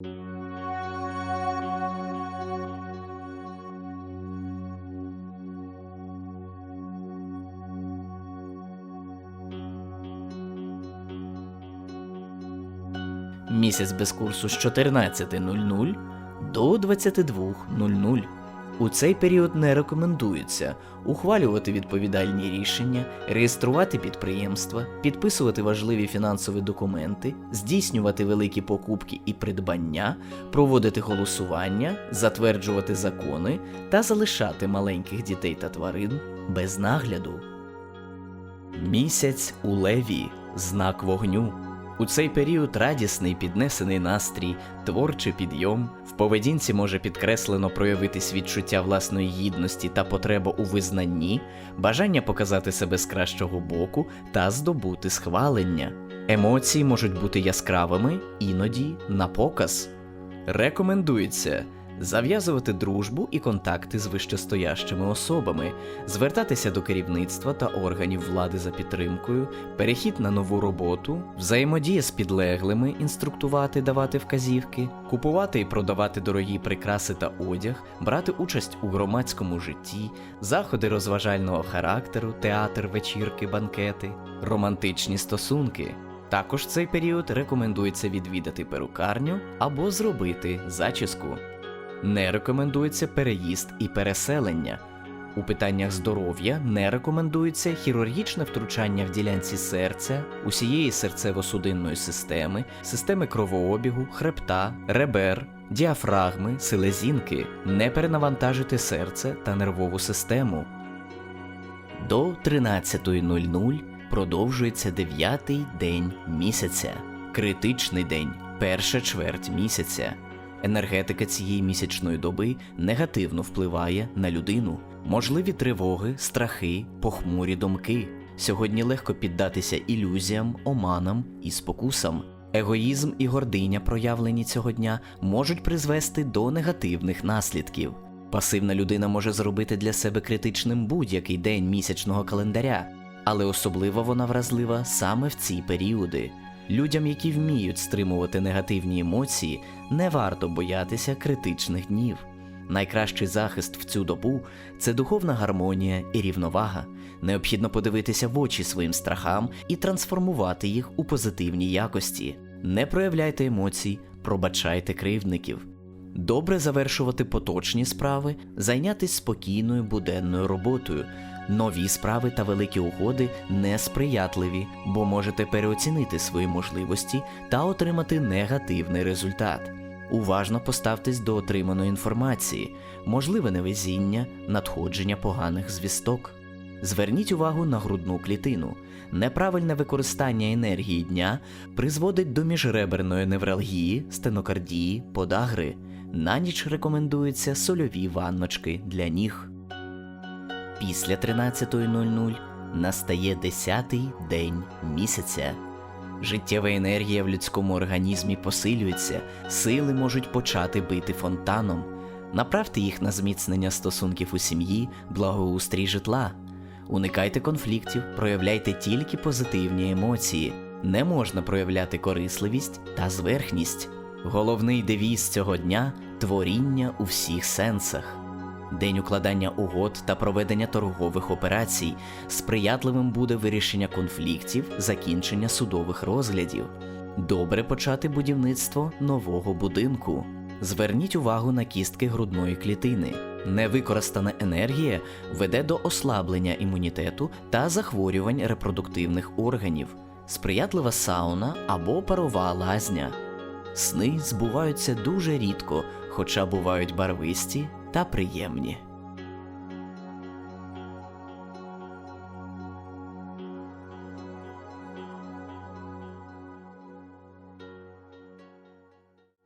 Місяць без курсу з 14.00 до 22.00. У цей період не рекомендується ухвалювати відповідальні рішення, реєструвати підприємства, підписувати важливі фінансові документи, здійснювати великі покупки і придбання, проводити голосування, затверджувати закони та залишати маленьких дітей та тварин без нагляду. Місяць у леві знак вогню. У цей період радісний піднесений настрій, творчий підйом, в поведінці може підкреслено проявитись відчуття власної гідності та потреба у визнанні, бажання показати себе з кращого боку та здобути схвалення. Емоції можуть бути яскравими, іноді на показ. Рекомендується зав'язувати дружбу і контакти з вищестоящими особами, звертатися до керівництва та органів влади за підтримкою, перехід на нову роботу, взаємодія з підлеглими, інструктувати, давати вказівки, купувати і продавати дорогі прикраси та одяг, брати участь у громадському житті, заходи розважального характеру, театр, вечірки, банкети, романтичні стосунки. Також цей період рекомендується відвідати перукарню або зробити зачіску. Не рекомендується переїзд і переселення. У питаннях здоров'я не рекомендується хірургічне втручання в ділянці серця, усієї серцево-судинної системи, системи кровообігу, хребта, ребер, діафрагми, селезінки, не перенавантажити серце та нервову систему. До 13.00 продовжується дев'ятий день місяця, критичний день, перша чверть місяця. Енергетика цієї місячної доби негативно впливає на людину, можливі тривоги, страхи, похмурі думки. Сьогодні легко піддатися ілюзіям, оманам і спокусам. Егоїзм і гординя, проявлені цього дня, можуть призвести до негативних наслідків. Пасивна людина може зробити для себе критичним будь-який день місячного календаря, але особливо вона вразлива саме в ці періоди. Людям, які вміють стримувати негативні емоції, не варто боятися критичних днів. Найкращий захист в цю добу це духовна гармонія і рівновага. Необхідно подивитися в очі своїм страхам і трансформувати їх у позитивні якості. Не проявляйте емоцій, пробачайте кривдників. Добре завершувати поточні справи, зайнятися спокійною буденною роботою. Нові справи та великі угоди несприятливі, бо можете переоцінити свої можливості та отримати негативний результат. Уважно поставтесь до отриманої інформації, можливе невезіння, надходження поганих звісток. Зверніть увагу на грудну клітину. Неправильне використання енергії дня призводить до міжреберної невралгії, стенокардії, подагри. На ніч рекомендуються сольові ванночки для ніг. Після 13.00 настає 10-й день місяця. Життєва енергія в людському організмі посилюється, сили можуть почати бити фонтаном. Направте їх на зміцнення стосунків у сім'ї, благоустрій житла. Уникайте конфліктів, проявляйте тільки позитивні емоції. Не можна проявляти корисливість та зверхність. Головний девіз цього дня творіння у всіх сенсах. День укладання угод та проведення торгових операцій. Сприятливим буде вирішення конфліктів, закінчення судових розглядів. Добре почати будівництво нового будинку. Зверніть увагу на кістки грудної клітини. Невикористана енергія веде до ослаблення імунітету та захворювань репродуктивних органів, сприятлива сауна або парова лазня. Сни збуваються дуже рідко, хоча бувають барвисті та приємні.